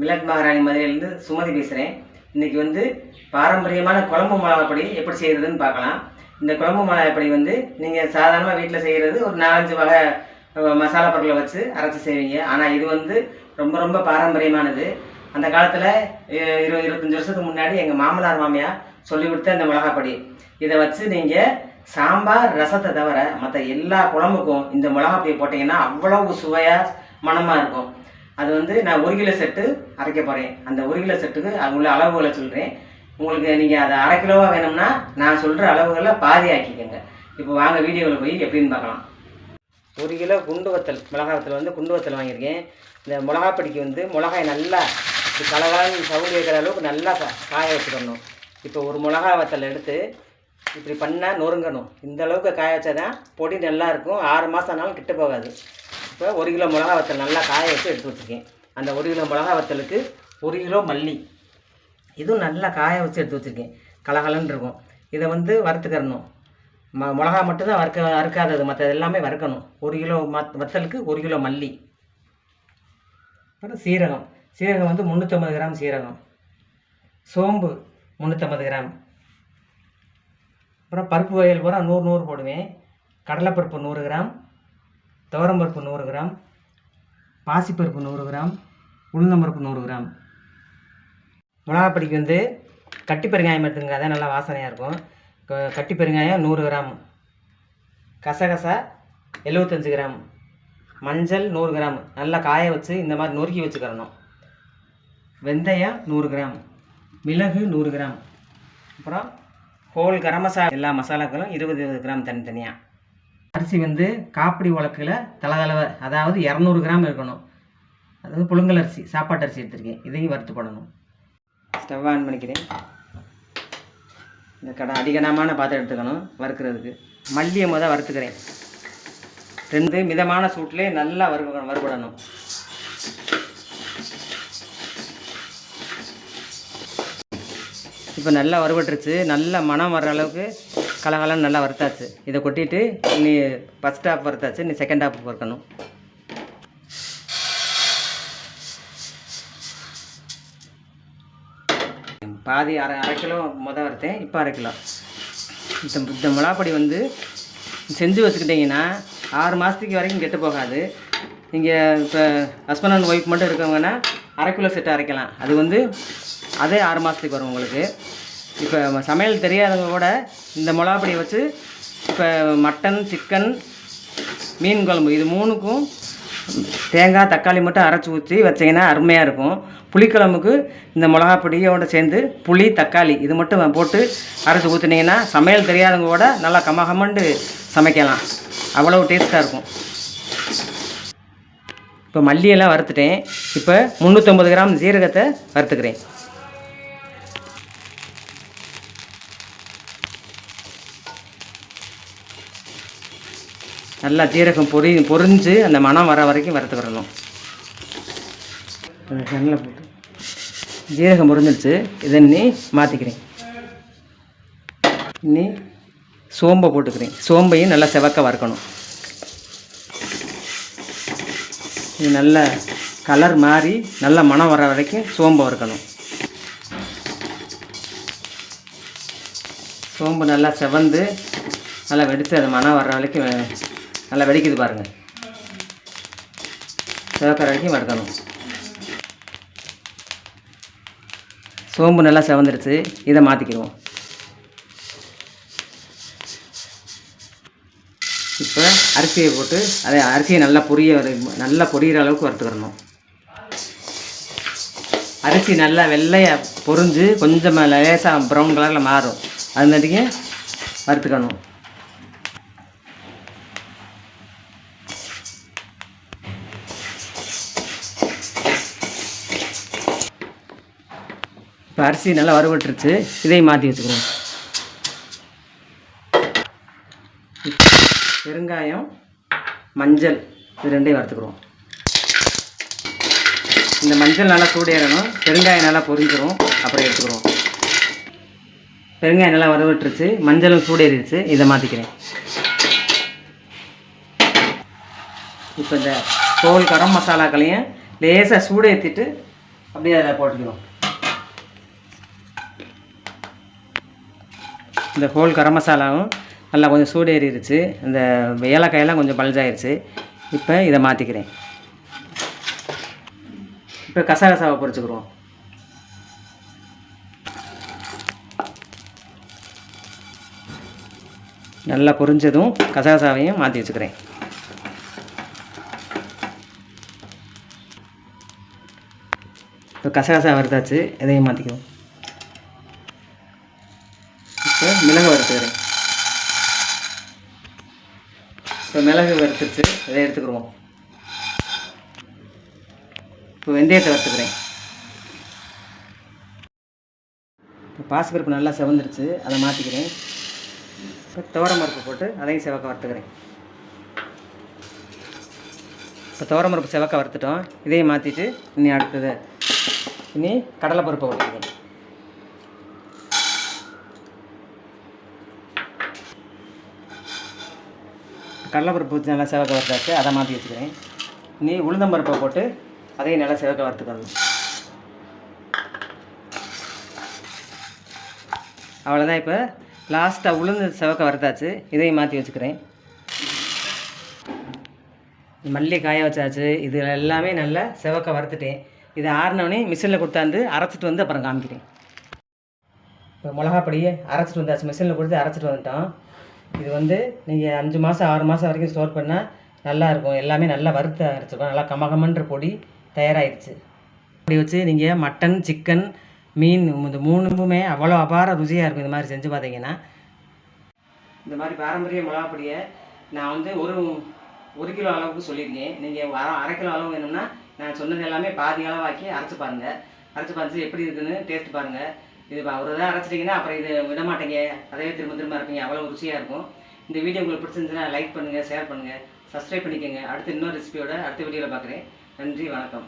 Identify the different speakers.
Speaker 1: Millet மகாராணி மதுரையிலேருந்து சுமதி பேசுகிறேன் இன்றைக்கி வந்து பாரம்பரியமான குழம்பு மிளகாப்பொடி எப்படி செய்கிறதுன்னு பார்க்கலாம். இந்த குழம்பு மிளகாப்பொடி வந்து நீங்கள் சாதாரணமாக வீட்டில் செய்கிறது ஒரு நாலஞ்சு வகை மசாலா பொருளை வச்சு அரைச்சி செய்வீங்க. ஆனால் இது வந்து ரொம்ப ரொம்ப பாரம்பரியமானது. அந்த காலத்தில் இருபது இருபத்தஞ்சி வருஷத்துக்கு முன்னாடி எங்கள் மாமனார் மாமியார் சொல்லி கொடுத்த இந்த மிளகாப்பொடி இதை வச்சு நீங்கள் சாம்பார் ரசத்தை தவிர மற்ற எல்லா குழம்புக்கும் இந்த மிளகாப்பொடி போட்டிங்கன்னா அவ்வளவு சுவையாக மணமாக இருக்கும். அது வந்து நான் ஒரு கிலோ செட்டு அரைக்க போகிறேன் அந்த ஒரு கிலோ செட்டுக்கு அது உள்ள அளவுகளை சொல்கிறேன் உங்களுக்கு நீங்கள் அதை அரை கிலோவாக வேணும்னா நான் சொல்கிற அளவுகளை பாதி ஆக்கிக்கோங்க இப்போ வாங்க வீடியோவில் போய் எப்படின்னு பார்க்கலாம். ஒரு கிலோ குண்டு வத்தல் மிளகா வத்தல் வந்து குண்டு வத்தல் வாங்கியிருக்கேன். இந்த மிளகாப்பொடிக்கு வந்து மிளகாய் நல்லா கலகலன்னு சவுண்டு வைக்கிற அளவுக்கு நல்லா காய வச்சுக்கணும். இப்போ ஒரு மிளகா வத்தல் எடுத்து இப்படி பண்ணால் நொறுங்கணும். இந்த அளவுக்கு காய வச்சா தான் பொடி நல்லாயிருக்கும் ஆறு மாதம் ஆனாலும் கிட்ட போகாது. இப்போ ஒரு கிலோ மிளகா வத்தல் நல்லா காய வச்சு எடுத்து வச்சுருக்கேன். அந்த ஒரு கிலோ மிளகா வத்தலுக்கு ஒரு கிலோ மல்லி. இதுவும் நல்லா காய வச்சு எடுத்து வச்சுருக்கேன். கலகலன்னு இருக்கும். இதை வந்து வறுத்துக்கிறணும். ம மிளகா மட்டும்தான் வறுக்க வறுக்காதது மற்றது எல்லாமே வறுக்கணும். ஒரு கிலோ மத் வத்தலுக்கு ஒரு கிலோ மல்லி. அப்புறம் சீரகம். சீரகம் வந்து முந்நூற்றம்பது கிராம் சீரகம். சோம்பு முந்நூற்றம்பது கிராம். அப்புறம் பருப்பு வகைகள் பூரா நூறு நூறு போடுவேன். கடலைப்பருப்பு நூறு கிராம். துவரம்பருப்பு நூறு கிராம் பாசிப்பருப்பு நூறு கிராம் உளுந்தம்பருப்பு நூறு கிராம். மிளகாப்பொடிக்கு வந்து கட்டி பெருங்காயம் எடுத்துங்க அதான் நல்லா வாசனையாக இருக்கும். க- கட்டி பெருங்காயம் நூறு கிராம். கசகசா எழுபத்தஞ்சு கிராம். மஞ்சள் நூறு கிராம். நல்லா காய வச்சு இந்த மாதிரி நொறுக்கி வச்சுக்கிறணும். வெந்தயம் நூறு கிராம். மிளகு நூறு கிராம். அப்புறம் ஹோல் கரம் மசாலா எல்லா மசாலாக்களும் இருபது இருபது கிராம் தனித்தனியாக அரிசி வந்து காப்பிடி உலக்கில் தலதளவை அதாவது இரநூறு கிராம் இருக்கணும். அதாவது புழுங்கல் அரிசி சாப்பாட்டு அரிசி எடுத்திருக்கேன். இதையும் வறுத்து போடணும். ஸ்டவ் ஆன் பண்ணிக்கிறேன். இந்த கடை அதிகமான பாத்திரம் எடுத்துக்கணும் வறுக்கிறதுக்கு. மல்லியை மொதல் வறுத்துக்கிறேன். ரெண்டு மிதமான சூட்டிலே நல்லா வறுக்க வறுபடணும். இப்போ நல்லா வறுபட்டுருச்சு. நல்ல மனம் வர்ற அளவுக்கு கலகலன்னு நல்லா வறுத்தாச்சு. இதை கொட்டிட்டு நீ ஃபஸ்ட் ஹாஃப் வறுத்தாச்சு நீ செகண்ட் ஹாஃப் வறுக்கணும். பாதி அரை அரை கிலோ முத வறுத்தேன் இப்போ அரை கிலோ. இந்த இந்த மிளகாப்பொடி வந்து செஞ்சு வச்சுக்கிட்டிங்கன்னா ஆறு மாதத்துக்கு வரைக்கும் கெட்டு போகாது. நீங்கள் இப்போ ஹஸ்பண்ட் அண்ட் ஒய்ஃப் மட்டும் இருக்கவங்கன்னா அரை கிலோ செட்டு அரைக்கலாம். அது வந்து அதே ஆறு மாதத்துக்கு வரும் உங்களுக்கு. இப்போ சமையல் தெரியாதவங்க கூட இந்த மிளகாப்பொடியை வச்சு இப்போ மட்டன் சிக்கன் மீன் குழம்பு இது மூணுக்கும் தேங்காய் தக்காளி மட்டும் அரைச்சி ஊற்றி வச்சிங்கன்னா அருமையாக இருக்கும். புளிக்குழம்புக்கு இந்த மிளகா பொடியோட சேர்ந்து புளி தக்காளி இது மட்டும் போட்டு அரைச்சி ஊற்றுனீங்கன்னா சமையல் தெரியாதவங்க கூட நல்லா கமகமண்டு சமைக்கலாம். அவ்வளோ டேஸ்ட்டாக இருக்கும். இப்போ மல்லியெல்லாம் வறுத்துட்டேன். இப்போ முந்நூற்றம்பது கிராம் ஜீரகத்தை வறுத்துக்கிறேன். நல்லா ஜீரகம் பொரி பொரிஞ்சு அந்த மணம் வர வரைக்கும் வறுத்துக்கிறணும் எண்ணெயில் போட்டு. ஜீரகம் பொரிஞ்சிருச்சு. இதை நீ மாற்றிக்கிறேன் நீ சோம்பை போட்டுக்கிறேன். சோம்பையும் நல்லா செவக்க வறுக்கணும். இது நல்ல கலர் மாறி நல்ல மணம் வர வரைக்கும் சோம்பை வறுக்கணும். சோம்பு நல்லா செவந்து நல்லா வெடித்து அது மனம் வர்ற வரைக்கும் நல்லா வெடிக்குது பாருங்கள் சிவக்கிற வரைக்கும் வறுக்கணும். சோம்பு நல்லா செவந்துருச்சு. இதை மாற்றிக்கிடுவோம் இப்போ அரிசியை போட்டு அதை அரிசியை நல்லா பொரிய நல்லா பொரியிற அளவுக்கு வறுத்துக்கிறணும் அரிசி நல்லா வெள்ளையாக பொரிஞ்சு கொஞ்சமாக லேசாக ப்ரௌன் கலரில் மாறும். அது மாதிரிக்கு வறுத்துக்கணும். இப்போ அரிசி நல்லா வறுபட்டுருச்சு இதையும் மாற்றி வச்சுக்கிறோம். பெருங்காயம் மஞ்சள் இது ரெண்டையும் வறுத்துக்கிறோம். இந்த மஞ்சள் நல்லா சூடேறணும் பெருங்காயம் நல்லா பொரிஞ்சிரும் அப்புறம் எடுத்துக்கிறோம். பெருங்காயம் நல்லா வறுபட்டுருச்சு மஞ்சளும் சூடேறிடுச்சு இதை மாற்றிக்கிறேன் இப்போ இந்த தோல் கரம் மசாலாக்களையும் லேசாக சூடேற்றிட்டு அப்படியே அதில் போட்டுக்கிறோம். இந்த ஹோல் கரம் மசாலாவும் நல்லா கொஞ்சம் சூடு ஏறிடுச்சு இந்த ஏலக்காயெல்லாம் கொஞ்சம் பல்ஜாயிருச்சு இப்போ இதை மாற்றிக்கிறேன் இப்போ கசகசாவை பொரிச்சுக்கிறோம். நல்லா பொரிஞ்சதும் கசகசாவையும் மாற்றி வச்சுக்கிறேன். இப்போ கசகசா வறுத்தாச்சு இதையும் மாற்றிக்குவோம் மிளகு வறுத்துக்கிறேன் இப்போ மிளகு வறுத்துருச்சு இதை எடுத்துக்கிடுவோம் இப்போ வெந்தயத்தை வறுத்துக்கிறேன். இப்போ பாசிப்பருப்பு நல்லா செவந்துருச்சு அதை மாற்றிக்கிறேன் இப்போ துவரம் பருப்பு போட்டு அதையும் செவக்க வறுத்துக்கிறேன். இப்போ துவரம் செவக்க வறுத்துட்டோம் இதையும் மாற்றிட்டு இனி அடுத்தது இனி கடலைப்பருப்பை வறுத்துக்கிறேன் கடலைப்பருப்பு நல்லா செவக்க வறுத்தாச்சு அதை மாற்றி வச்சுக்கிறேன். நீ உளுந்தம்பருப்பை போட்டு அதையும் நல்லா செவக்க வறுத்துக்கணும் அவ்வளோதான் இப்போ லாஸ்ட்டாக உளுந்து செவக்க வறுத்தாச்சு. இதையும் மாற்றி வச்சுக்கிறேன். மல்லி காய வச்சாச்சு. இது எல்லாமே நல்லா செவக்க வறுத்துட்டேன். இதை ஆறினவொடனே மிஷினில் கொடுத்தாந்து அரைச்சிட்டு வந்து அப்புறம் காமிக்கிறேன். இப்போ மிளகாப்பொடியை அரைச்சிட்டு வந்தாச்சு. மிஷினில் கொடுத்து அரைச்சிட்டு வந்துட்டோம். இது வந்து நீங்கள் அஞ்சு மாதம் ஆறு மாதம் வரைக்கும் ஸ்டோர் பண்ணால் நல்லாயிருக்கும் எல்லாமே நல்லா வறுத்து அரைச்சிருக்கோம். நல்லா கமகமன்ற பொடி தயாராகிடுச்சு அப்படி வச்சு நீங்கள் மட்டன் சிக்கன் மீன் இந்த மூணுமே அவ்வளோ அபார ருசியாக இருக்கும் இந்த மாதிரி செஞ்சு பார்த்தீங்கன்னா. இந்த மாதிரி பாரம்பரிய மிளகாப்பொடியை நான் வந்து ஒரு ஒரு கிலோ அளவுக்கு சொல்லியிருக்கேன். நீங்கள் வர அரை கிலோ அளவு வேணும்னா நான் சொன்னது எல்லாமே பாதி அளவாக்கி அரைச்சி பாருங்கள் அரைச்சி பார்த்து எப்படி இருக்குன்னு டேஸ்ட் பாருங்கள் இது ப- ஒரு அரைச்சிட்டீங்கன்னா அரைச்சிட்டிங்கன்னா அப்புறம் இது விட மாட்டேங்க அதே திரும்ப திரும்ப இருப்பீங்க. அவ்வளோ ருசியாக இருக்கும். இந்த வீடியோ உங்களுக்கு பிடிச்சிருந்துச்சுன்னா லைக் பண்ணுங்கள் ஷேர் பண்ணுங்கள் சப்ஸ்கிரைப் பண்ணிக்கோங்க. அடுத்து இன்னொரு ரெசிபியோட அடுத்த வீடியோவில் பார்க்குறேன் நன்றி வணக்கம்.